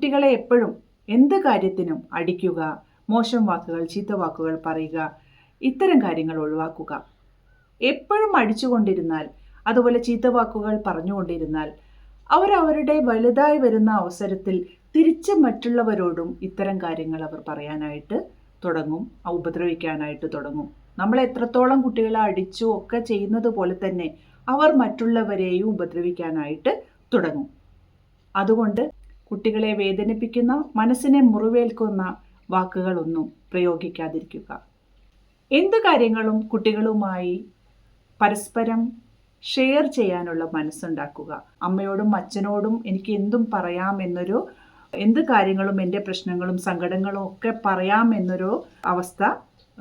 കുട്ടികളെ എപ്പോഴും എന്ത് കാര്യത്തിനും അടിക്കുക മോശം വാക്കുകൾ ചീത്ത വാക്കുകൾ പറയുക ഇത്തരം കാര്യങ്ങൾ ഒഴിവാക്കുക. എപ്പോഴും അടിച്ചുകൊണ്ടിരുന്നാൽ അതുപോലെ ചീത്ത വാക്കുകൾ പറഞ്ഞുകൊണ്ടിരുന്നാൽ അവരവരുടെ വലുതായി വരുന്ന അവസരത്തിൽ തിരിച്ച് മറ്റുള്ളവരോടും ഇത്തരം കാര്യങ്ങൾ അവർ പറയാനായിട്ട് തുടങ്ങും ഉപദ്രവിക്കാനായിട്ട് തുടങ്ങും. നമ്മൾ എത്രത്തോളം കുട്ടികളെ അടിച്ചു ഒക്കെ ചെയ്യുന്നത് പോലെ തന്നെ അവർ മറ്റുള്ളവരെയും ഉപദ്രവിക്കാനായിട്ട് തുടങ്ങും. അതുകൊണ്ട് കുട്ടികളെ വേദനിപ്പിക്കുന്ന മനസ്സിനെ മുറിവേൽക്കുന്ന വാക്കുകളൊന്നും പ്രയോഗിക്കാതിരിക്കുക. എന്ത് കാര്യങ്ങളും കുട്ടികളുമായി പരസ്പരം ഷെയർ ചെയ്യാനുള്ള മനസ്സുണ്ടാക്കുക. അമ്മയോടും അച്ഛനോടും എനിക്ക് എന്തും പറയാം എന്നൊരു എന്ത് കാര്യങ്ങളും എന്റെ പ്രശ്നങ്ങളും സങ്കടങ്ങളും ഒക്കെ പറയാം എന്നൊരു അവസ്ഥ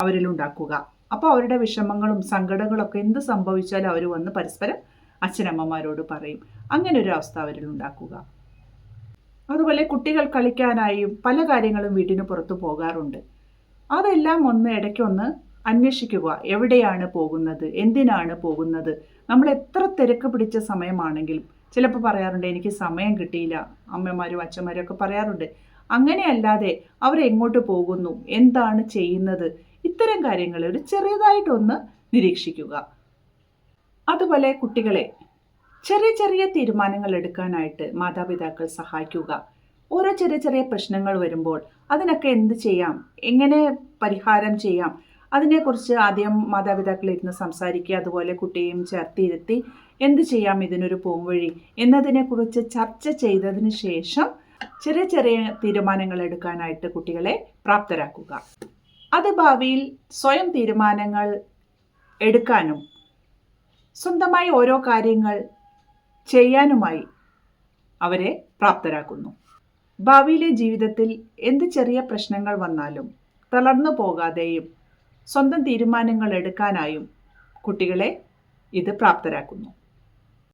അവരിൽ ഉണ്ടാക്കുക അപ്പോൾ അവരുടെ വിഷമങ്ങളും സങ്കടങ്ങളും ഒക്കെ എന്ത് സംഭവിച്ചാലും അവർ വന്ന് പരസ്പരം അച്ഛനമ്മമാരോട് പറയും. അങ്ങനെ ഒരു അവസ്ഥ അവരിൽ ഉണ്ടാക്കുക അതുപോലെ കുട്ടികൾ കളിക്കാനായും പല കാര്യങ്ങളും വീട്ടിന് പുറത്തു പോകാറുണ്ട്. അതെല്ലാം ഒന്ന് ഇടയ്ക്കൊന്ന് അന്വേഷിക്കുക. എവിടെയാണ് പോകുന്നത്? എന്തിനാണ് പോകുന്നത്? നമ്മൾ എത്ര തിരക്ക് പിടിച്ച സമയമാണെങ്കിലും ചിലപ്പോൾ പറയാറുണ്ട് എനിക്ക് സമയം കിട്ടിയില്ല. അമ്മമാരും അച്ഛന്മാരും ഒക്കെ പറയാറുണ്ട്. അങ്ങനെയല്ലാതെ അവരെങ്ങോട്ട് പോകുന്നു? എന്താണ് ചെയ്യുന്നത്? ഇത്തരം കാര്യങ്ങൾ ഒരു ചെറിയതായിട്ടൊന്ന് നിരീക്ഷിക്കുക. അതുപോലെ കുട്ടികളെ ചെറിയ ചെറിയ തീരുമാനങ്ങൾ എടുക്കാനായിട്ട് മാതാപിതാക്കൾ സഹായിക്കുക. ഓരോ ചെറിയ ചെറിയ പ്രശ്നങ്ങൾ വരുമ്പോൾ അതിനൊക്കെ എന്ത് ചെയ്യാം? എങ്ങനെ പരിഹാരം ചെയ്യാം? അതിനെക്കുറിച്ച് ആദ്യം മാതാപിതാക്കൾ ഇരുന്ന് സംസാരിക്കുക അതുപോലെ കുട്ടിയെയും ചേർത്തിരുത്തി എന്ത് ചെയ്യാം ഇതിനൊരു പോംവഴി എന്നതിനെക്കുറിച്ച് ചർച്ച ചെയ്തതിന് ശേഷം ചെറിയ ചെറിയ തീരുമാനങ്ങൾ എടുക്കാനായിട്ട് കുട്ടികളെ പ്രാപ്തരാക്കുക. അത് ഭാവിയിൽ സ്വയം തീരുമാനങ്ങൾ എടുക്കാനും സ്വന്തമായി ഓരോ കാര്യങ്ങൾ ചെയ്യാനുമായി അവരെ പ്രാപ്തരാക്കുന്നു. ഭാവിയിലെ ജീവിതത്തിൽ എന്ത് ചെറിയ പ്രശ്നങ്ങൾ വന്നാലും തളർന്നു പോകാതെയും സ്വന്തം തീരുമാനങ്ങൾ എടുക്കാനായും കുട്ടികളെ ഇത് പ്രാപ്തരാക്കുന്നു.